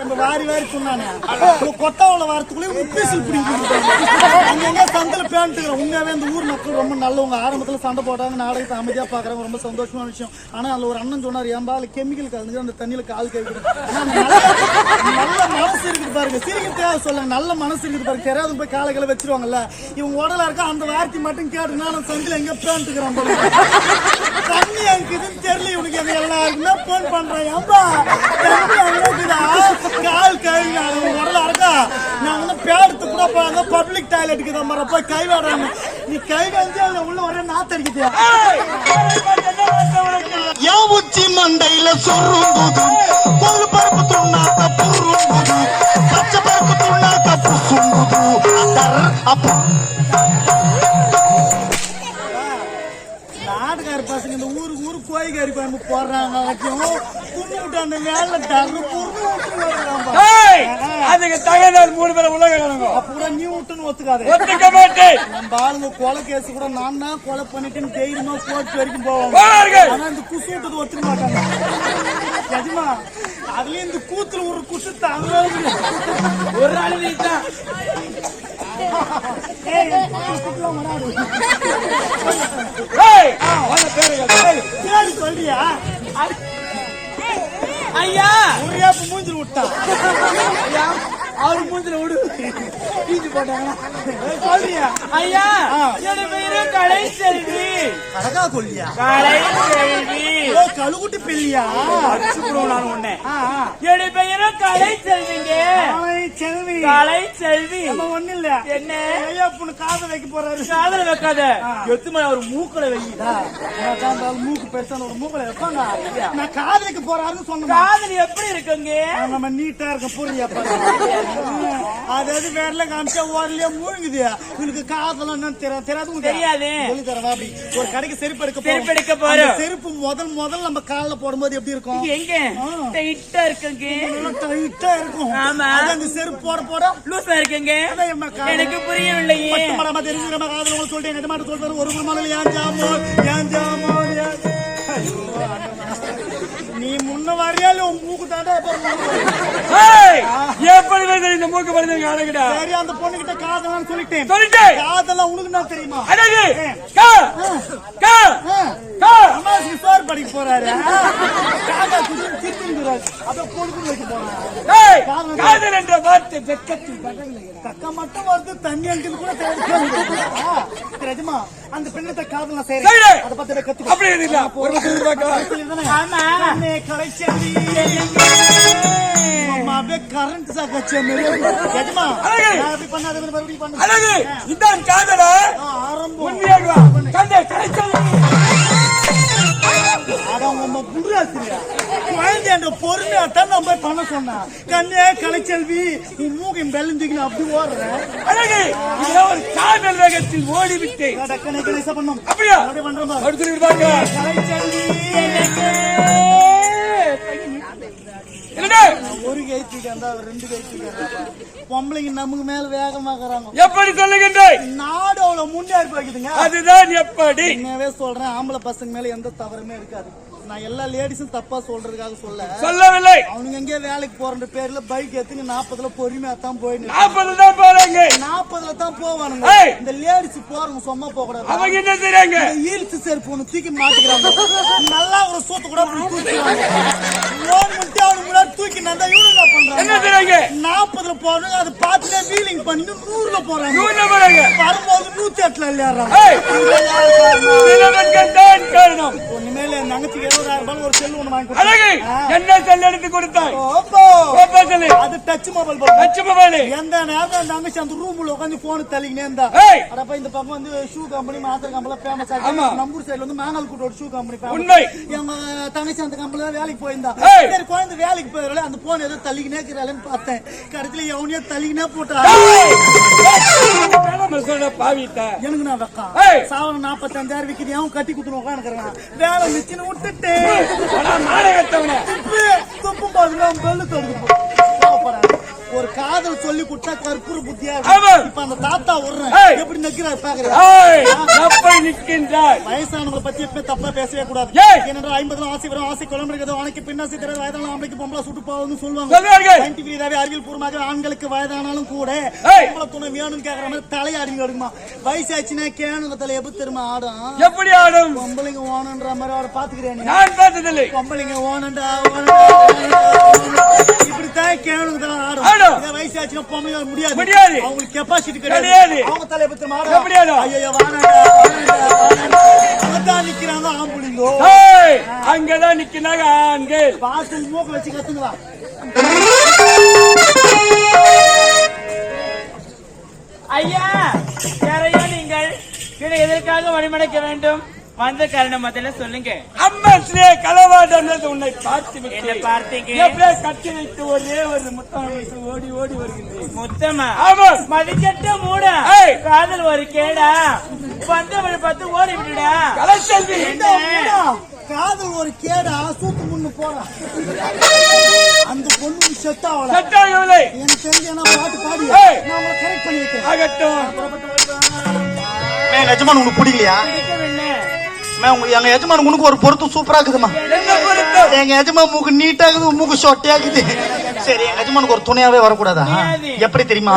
இப்ப இந்த வாரி வாரி சொன்னானே. இந்த கொட்டாவுல வாரத்துக்குள்ளே உப்பீசல் பிடிக்கும் அங்கங்க சந்தில பேண்டுக்கிறோம் உண்மையாவே இந்த ஊர் மக்கள் ரொம்ப நல்லவங்க. ஆரம்பத்துல சண்டை போடுறாங்க நாடகத்தை அமைதியா பாக்குறாங்க ரொம்ப சந்தோஷமான விஷயம். ஆனா அதுல ஒரு அண்ணன் சொன்னார் ஏன்பா அதுல கெமிக்கல் கலந்து அந்த தண்ணியில கால் கழுவிடும் நல்ல மனசு இருக்குது பாருங்க. சிரிக்க தேவை சொல்லுங்க. நல்ல மனசு இருக்குது பாருங்க. தெரியாத போய் காலை காலை வச்சிருவாங்கல்ல. இவங்க உடலா இருக்கா? அந்த வார்த்தை மட்டும் கேட்டு நான் சந்தில எங்க பேண்டுக்கிறோம் தண்ணி இருக்குதுன்னு தெரியல இவனுக்கு எங்க எல்லாருக்குமே போன் பண்றேன். ஏன்பா தண்ணி அங்குதா கால் கழுவி உடல உடலா இருக்கா நான் வந்து பேடுத்து கூட போறாங்க பப்ளிக் டாய்லெட்டுக்கு தான் மர போய் கை வாடுறாங்க நீ கை வந்து அதுல உள்ள ஒரே நாத்தடிக்குது என் உச்சி மண்டையில சொருங்குது கொள்ளு பருப்பு துண்ணாக்க புருங்குது பச்சை பருப்பு துண்ணாக்க புசுங்குது அடர் அப்ப. பசங்க இந்த ஊரு ஊரு கோயிக்காரி பண்பு போடுறாங்க வரைக்கும் கும்மி விட்டு அந்த வேலை. ஏய், அதுக்கு தகுந்தால் மூணு பேரை உலக காணுங்க அப்ப கூட நீ விட்டுன்னு ஒத்துக்காது. ஒத்துக்க மாட்டேன். நம்ம ஆளுங்க கொலை கேஸ் கூட நான் தான் கொலை பண்ணிட்டேன்னு தைரியமா கோர்ட் வரைக்கும் போவாங்க. ஆனா இந்த குசு விட்டது ஒத்துக்க மாட்டாங்க. நிஜமா அதுலயும் இந்த கூத்துல ஒரு குசு தாங்க ஒரு நாள் நீ தான். ஏய், பேரு கேளு. பேரு சொல்றியா? ஐயா! ஒரே மூஞ்சில் விட்டான் ஐயா, அவர் மூஞ்சில விடு. கீஞ்சு போட்டாங்க சொல்றியா? ஐயா. என்னோட பேரு கலை செல்வி அழகா கொல்லியா கலை செல்வி கழுகுட்டி பிள்ளையா? அச்சுப்புறம் நான் உன்னை. என்னோட பேரு கலை செல்விங்க செல்வி கலை செல்வி நம்ம ஒண்ணு இல்ல. என்ன? ஐயா பொண்ணு காதை வைக்க போறாரு. காதல வைக்காத. எத்துமே அவர் மூக்கல வை. நான் காந்தாலும் மூக்கு பெருசான ஒரு மூக்கல வைப்பாங்க. நான் காது வைக்க போறாருன்னு சொன்னேன். காதல் எப்படி இருக்குங்க? நம்ம நீட்டா இருக்க புரியா அதாவது வேறல காமிச்சா ஓரலையே மூழ்குது இவனுக்கு காதெல்லாம் என்னன்னு தெரியாது தெரியாது? தெரியாது. சொல்லி தரவா அப்படி ஒரு கடைக்கு செருப்பு எடுக்க. செருப்பு எடுக்க போறோம். செருப்பு முதல் முதல் நம்ம கால்ல போடும்போது எப்படி இருக்கும் எங்க. டைட்டா இருக்குங்க டைட்டா இருக்கும் ஆமா. அது அந்த செருப்பு போட போட லூசா இருக்குங்க. எனக்கு புரியவில்லையே பட்டு மரமா தெரிஞ்சு நம்ம காதல் உங்களுக்கு சொல்லிட்டேன் எங்க மாட்டு சொல்றாரு ஒரு மணல் ஏன் ஜாமோ ஏன் ஜாமோ ஏன். நீ முன்ன வரையால உன் மூக்கு தாண்டா எப்படி வருது இந்த மூக்கு வருது அழகுடா சரி அந்த பொண்ணு கிட்ட காதலாம் சொல்லிட்டேன். சொல்லிட்டு காதெல்லாம் உனக்கு தான் தெரியுமா? அழகு கா கா. கா. அம்மாவுக்கு சோறு படிக்க போறாரு. காதா குடிச்சு திரும்பிங்கிறாரு அப்ப பொழுது வைக்க போறாரு காதல். என்ற வார்த்தை வெக்கத்தில் கக்கா மட்டும் வருது தண்ணி அங்கிருந்து கூட தேவை ரஜமா அந்த பெண்ணத்தை காதலாம். செய்யறேன் அதை பத்தி கத்து அப்படி இல்ல ஒரு ஆமா. கலைச்செல்வி அம்மாவே கரண்ட் சாக்கச்சே அப்படி பண்ணாத மறுபடியும் பண்ணு. அழகு. இதான் காதலா. ஆரம்பம். உண்மையாக. கண்டே கலைச்சல் அட உங்க புடுராசிரியா. குழந்தை என்ற பொறுமையா தான் நான் போய் பண்ண சொன்னேன் கண்ணே கலைச்செல்வி உன் மூக்கையும் வெள்ளந்திக்கணும் அப்படி ஓடுறேன் அழகு. ஒரு காதல் வேகத்தில் ஓடிவிட்டேன். அப்படியா? கலைச்செல்வி கைத்திக்கு அந்த ரெண்டு கைத்திக்கு பொம்பளைங்க நமக்கு மேல வேகமாகறாங்க. எப்படி சொல்லுகின்றாய் நாடு அவ்வளவு முன்னேறி போய்க்குதுங்க. அதுதான் எப்படி? சொல்றேன் ஆம்பளை பசங்க மேல எந்த தவறுமே இருக்காது. நான் எல்லா லேடிஸும் தப்பா சொல்றதுக்காக சொல்ல. சொல்லவில்லை. அவனுங்க எங்கேயோ வேலைக்கு போற பேர்ல பைக் எடுத்துங்க நாற்பதுல பொறுமையா தான் போயின்னு நாற்பது தான் போறாங்க. நாற்பதுல தான் போவானுங்க. இந்த லேடிஸ் போறவங்க சும்மா போக கூடாது அவங்க என்ன இந்த ஈல்ஸ் செருப்பு ஒண்ணு தூக்கி மாட்டிக்கிறாங்க. நல்லா ஒரு சூத்து கூட தூக்கிடுவாங்க. லோன் முட்டி அவனுக்கு முன்னாடி தூக்கி நல்லா இவனு செய்றாங்க நாற்பதுல போறாங்க அதை பார்த்துட்டே வீலிங் பண்ணி நூறுல போறாங்க. நூறுல போறாங்க. வரும்போது நூத்தி எட்டுல விளையாடுறாங்க சில காரணம் ஒண்ணுமேல என் தங்கச்சிக்கு இருபதாயிரம் ரூபாய் ஒரு செல்லு ஒண்ணு வாங்கி. அழகு. என்ன செல் எடுத்து கொடுத்தாய் ஓப்போ ஓப்போ செல்லு அது டச் மொபைல் எந்த நேரம் என் தங்கச்சி அந்த ரூம்ல உட்காந்து போன் தள்ளிக்கினே இருந்தா. அடப்பா இந்த பக்கம் வந்து ஷூ கம்பெனி மாத்திர கம்பெனி ஃபேமஸ். ஆகி நம்பூர் சைடுல வந்து மேனல் கூட்டோட ஷூ கம்பெனி உண்மை. எங்க தங்கச்சி அந்த கம்பெனில தான் வேலைக்கு போயிருந்தா. சரி குழந்தை வேலைக்கு போயிடல அந்த போன் ஏதோ தள்ளிக்கினே இருக்கிறாளேன்னு பார்த்தேன் கடைசியில எவனையோ தள்ளிக்கினே போட்டா வேணாம் சொல்ற பாவிட்ட எனக்கு நான் வெக்கம். சாவரம் நாற்பத்தஞ்சாயிரம் விக்குது அவன் கட்டி குத்துன்னு உட்காந்துக்கிறான் வேலை மிச்சின்னு விட்டுட்டு. நாடகத்தவன. துப்பு துப்பும் போதுல அவன் பெல்லு தொடுக்கு போறான். ஒரு காதல் சொல்லி கொடுத்தா கற்பூர புத்தியா. இப்ப அந்த தாத்தா விடுறேன். எப்படி நிக்கிறாரு பாக்குறேன் நிற்கின்றாய். வயசானவங்களை பத்தி எப்பவுமே தப்பா பேசவே கூடாது. ஏனென்றால் ஐம்பதுல ஆசை வரும். ஆசை குழம்பு இருக்கிறது உனக்கு பின்னாசி தெரியாது வயதான ஆம்பளைக்கு பொம்பளை சுட்டு போகுதுன்னு சொல்லுவாங்க. Scientific இதாவே அறிவியல் பூர்வமாக ஆண்களுக்கு வயதானாலும் கூட. பொம்பளை துணை வேணும்னு கேக்குற மாதிரி தலையாடி எடுக்குமா வயசாச்சுன்னா கேணுங்க தலை எப்படி தெரியுமா ஆடும்? எப்படி ஆடும்? பொம்பளைங்க ஓனன்ற மாதிரி அவரை பாத்துக்கிறேன் நான் பார்த்ததில்லை. பொம்பளைங்க ஓனண்டா ஓனண்டா, ஆடும் வயசாச்சுன்னா பொம்பளைங்க முடியாது. முடியாது. அவங்களுக்கு கெப்பாசிட்டி கிடையாது. அவங்க தலை? ஐயோ அவதான் நிக்கிறாங்க ஆம்புலிங்கோ. ஏய், அங்கதான் நிக்கிறாங்க ஆண்கள். பார்த்து மூக்க வச்சு கத்துங்களா ஐயா யாரையா நீங்கள்? எதற்காக வழிமடைக்க வேண்டும்? வந்த காரணம் முதல்ல சொல்லுங்க. அம்மா ஸ்ரீ களவாடம் உன்னை பார்த்து என்ன பார்த்தீங்க? எப்படியே கட்டி வைத்து ஒரே ஒரு முத்தம் ஓடி ஓடி வருகின்றேன். முத்தமா? ஆமா. மதிக்கட்ட மூட. காதல் ஒரு கேடா. வந்தவரை பார்த்து ஓடி விடுடா. அம்மா, காதல் ஒரு கேடா சூத்து முன்னு போறா அந்த பொண்ணு செட் ஆகல. சட்டாயவில்லை எனக்கு தெரிஞ்ச நான் பாட்டு பாடி. நான் கரெக்ட் பண்ணி வைக்கிறேன். ஆகட்டும். எஜமான் உனக்கு பிடிக்கலையா? பிடிக்கவில்லை. எங்க எஜமான் உனக்கு ஒரு பொருத்தம் சூப்பரா இருக்குதுமா எங்க எஜமான் மூக்கு நீட்டா இருக்குது மூக்கு சொட்டையா இருக்குது சரி எங்க எஜமானுக்கு ஒரு துணையாவே வரக்கூடாதா. எப்படி தெரியுமா?